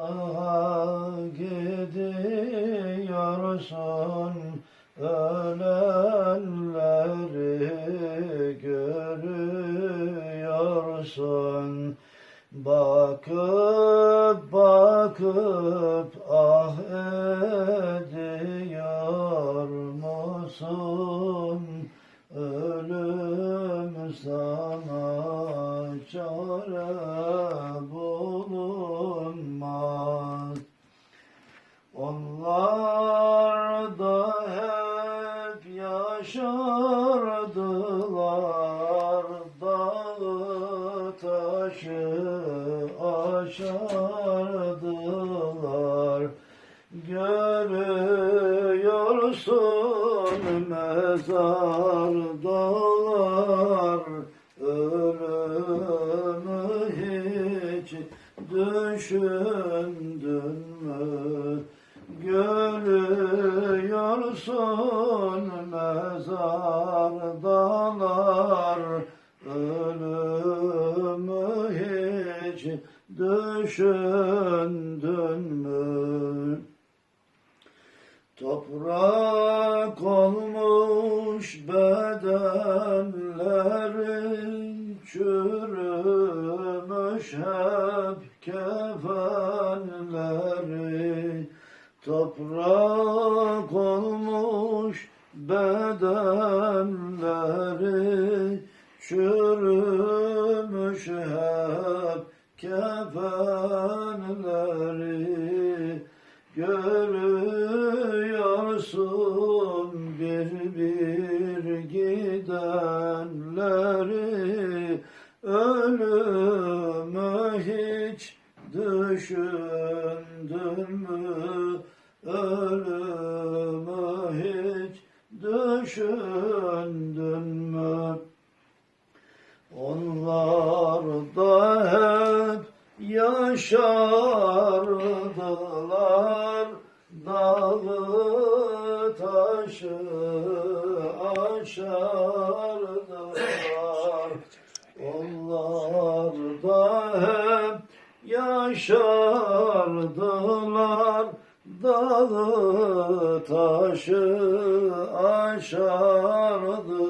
Allah'a gidiyorsun ölenleri görüyorsun. Bakıp bakıp ah ediyor musun? Ölüm sana çare bulunmaz yaşardılar dağı taşı aşardılar görüyorsun mezardalar ölümü hiç düşündün Ölümü hiç düşündün mü? Toprak olmuş bedenlerin çürümüş hep kefenleri Toprak olmuş bedenleri çürümüş hep kefenleri. Görüyorsun bir bir düşündün mü? Onlar da hep yaşardılar Dağı taşı aşardılar Onlar da hep yaşardılar Dağı taşı aşardılar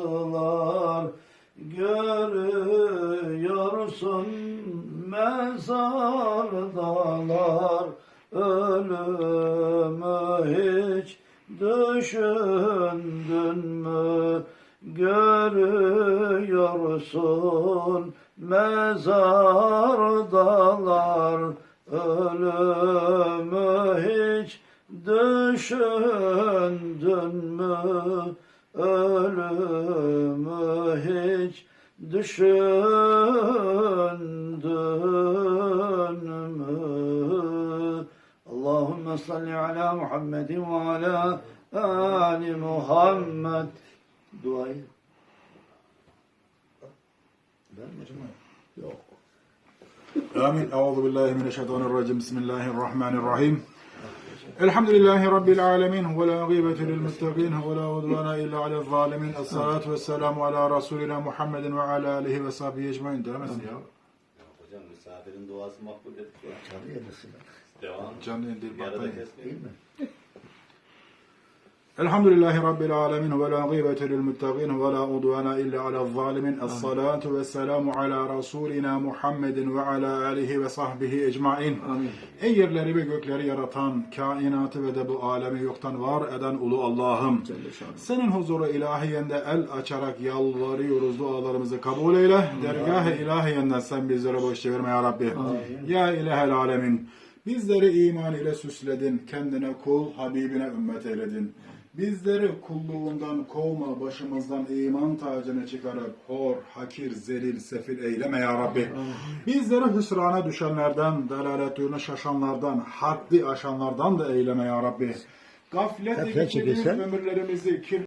Görüyorsun mezardalar Ölümü hiç düşündün mü? Görüyorsun mezardalar düşündün mü? Allahümme salli ala Muhammedin ve ala Ali Muhammed. Duayı. Ben mi? Yok. Amin. Euzu billahi mineşşeytanirracim. Bismillahirrahmanirrahim. Elhamdülillahi Rabbil alemin ve la gıybete lil muttaqin ve la udvana illa alel zalimin. Esselatu vesselamu ala Resulina Muhammedin ve ala alihi ve sahbihi ecmain. Demesin ya. Hocam misafirin duası makbul dedik ya. Canlı yayın. Devam. Canlı yayın değil. Değil mi? Elhamdülillahi Rabbil alemin ve la gıybete lil muttaqin ve la udvana illa ala zalimin. Es-salatu ve selamu ala Resulina Muhammedin ve ala alihi ve sahbihi ecmain. Amin. Ey yerleri ve gökleri yaratan, kainatı ve de bu alemi yoktan var eden ulu Allah'ım. Senin huzuru ilahiyende el açarak yalvarıyoruz dualarımızı kabul eyle. Dergah-ı ilahiyenden sen bizlere boş çevirme ya Rabbi. Amin. Ya ilahel alemin. Bizleri iman ile süsledin, kendine kul, Habibine ümmet eyledin. Bizleri kulluğundan kovma, başımızdan iman tacını çıkarıp hor, hakir, zelil, sefil eyleme ya Rabbi. Bizleri hüsrana düşenlerden, delalet yoluna şaşanlardan, haddi aşanlardan da eyleme ya Rabbi. Gaflet çekilsen- ömürlerimizi kir